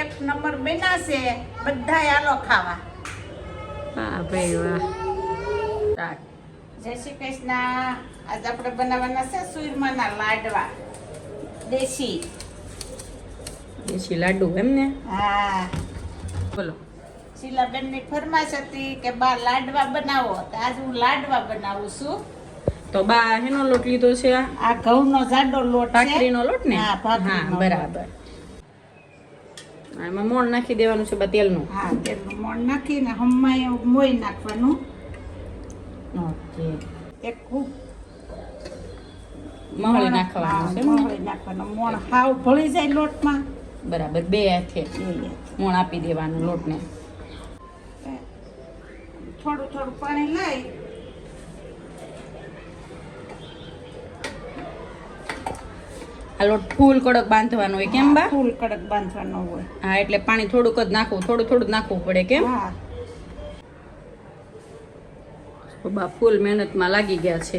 એક નંબર બનાશે બધા આલો ખાવા. વાહ ભાઈ વાહ. જય શ્રી કૃષ્ણ. આજ આપણે બનાવવાના છે સુરમાના લાડવા. દેશી. દેશી લાડુ એમ ને? હા. બોલો. શીલાબેનની ફરમાશ હતી કે બા લાડવા બનાવો. તો આજ હું લાડવા બનાવું છું. તો બા હેનો લોટ લીધો છે આ? ઘઉં ઘઉંનો જાડો લોટ છે. ભાખરીનો લોટ ને? હા, બરાબર. એમાં મોણ નાખી દેવાનું છે બા તેલનું હા તેલનું મોણ નાખીને હમાય મોઈ નાખવાનું. ઓકે. એક ખૂબ મહળી નાખવાનું છે મહળી નાખવાનું. મોણ હાવ ભળી જાય લોટમાં. બરાબર બે હાથે. મોણ આપી દેવાનું લોટને. થોડું થોડું પાણી લઈ આ લોટ ફૂલ કડક બાંધવાનો હોય કેમ બા? ફૂલ કડક બાંધવાનો હોય. હા એટલે પાણી થોડુંક જ નાખવું થોડું થોડું નાખવું પડે કેમ? બા ફૂલ મહેનતમાં લાગી ગયા છે.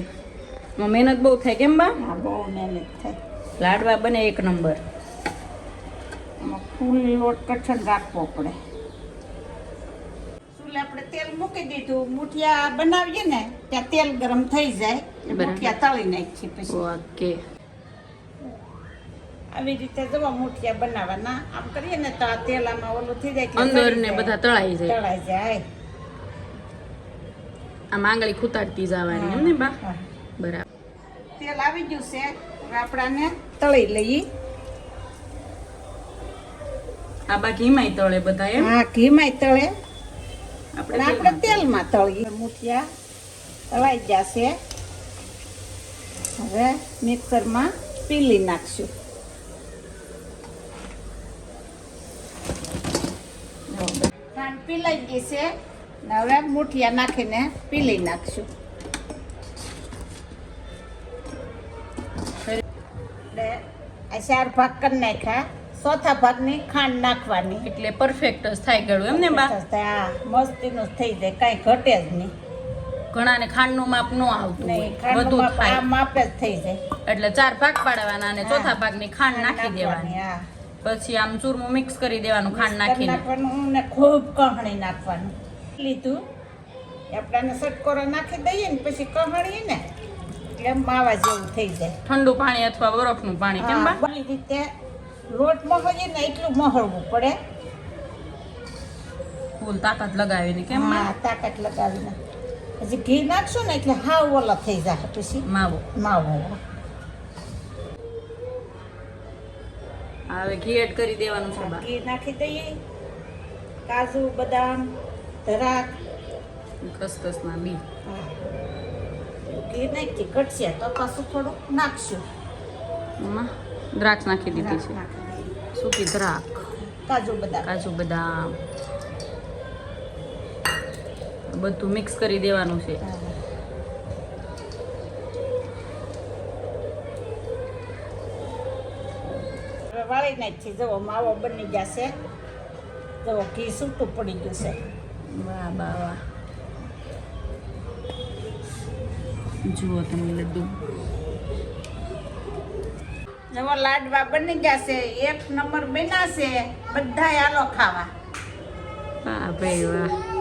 મહેનત બહુ થાય કેમ બા? હા બહુ મહેનત થાય. લાડવા બને એક નંબર. ફૂલ લોટ કઠણ રાખવો પડે. ચૂલે આપણે તેલ મૂકી દીધું મુઠિયા બનાવીએ ને ત્યાં તેલ ગરમ થઈ જાય. મુઠિયા તળી નાખીએ પછી. ઓકે. આવી રીતે જવા મુઠિયા બનાવવાના આમ કરીએ ને તો આ તેલામાં ઓલું થઈ જાય અંદર ને બધા તળાઈ જાય. તળાઈ જાય. આમ આંગળી ખૂતાડતી જવાની એમ ને બા. બરાબર. તેલ આવી ગયું છે. આપણાને તળી લઈએ. આ બા ઘીમાંય તળે બધા એમ? હા ઘીમાં તળે. આપણે પણ આપણે તેલમાં તળીએ. મુઠિયા તળાઈ જશે. હવે મિક્સરમાં પીલી નાખશું. ખાંડ પીલાઈ ગઈ છે. હવે મુઠિયા નાખીને પીલી નાખશું. આ ચાર ભાગ કરી નાખ્યા. ચોથા ભાગની ખાંડ નાખવાની. એટલે પરફેક્ટ જ થાય ગયું એમ ને બા? હા મસ્તીનું થઈ જાય. કાંઈ ઘટે જ નહીં. ઘણાને ખાંડનું માપ ન આવતું બધું માપે જ થઈ જાય. એટલે ચાર ભાગ પાડવાના અને ચોથા ભાગની ખાંડ નાખી દેવાની. હા. પછી આમ ચૂરમું મિક્સ કરી દેવાનું ખાંડ નાખી નાખવાનું ને ખૂબ કહણી નાખવાનું. લીધું. આપણાને સટકોરો નાખી દઈએ ને પછી કહણીએ ને એટલે માવા જેવું થઈ જાય. ઠંડુ પાણી અથવા બરફનું પાણી કેમ રીતે લોટ મહોઈએ ને એટલું મહળવું પડે. ફૂલ તાકાત લગાવીને કેમ હા તાકાત લગાવીને. પછી ઘી નાખશું ને એટલે હાવ ઓલા થઈ જાય પછી. માવો. માવો. હવે ઘી એડ કરી દેવાનું છે ઘી નાખી દઈએ. કાજુ બદામ ધરાક. ખસખસના બી. ઘી નાખી ઘટશે. તો પાછું થોડુંક નાખશું. દ્રાક્ષ નાખી દીધી છે. સૂકી દ્રાક કાજુ બદામ. કાજુ બદામ. બધું મિક્સ કરી દેવાનું છે. વાળી નાખી જવો માવો બની જશે. જવો ઘી સૂટું પડી ગયું છે વાહ બા વાહ. જુઓ તમે લડ્ડુ. જવો લાડવા બની જશે. એક નંબર બનાશે. બધા આલો ખાવા. વાહ ભાઈ વાહ.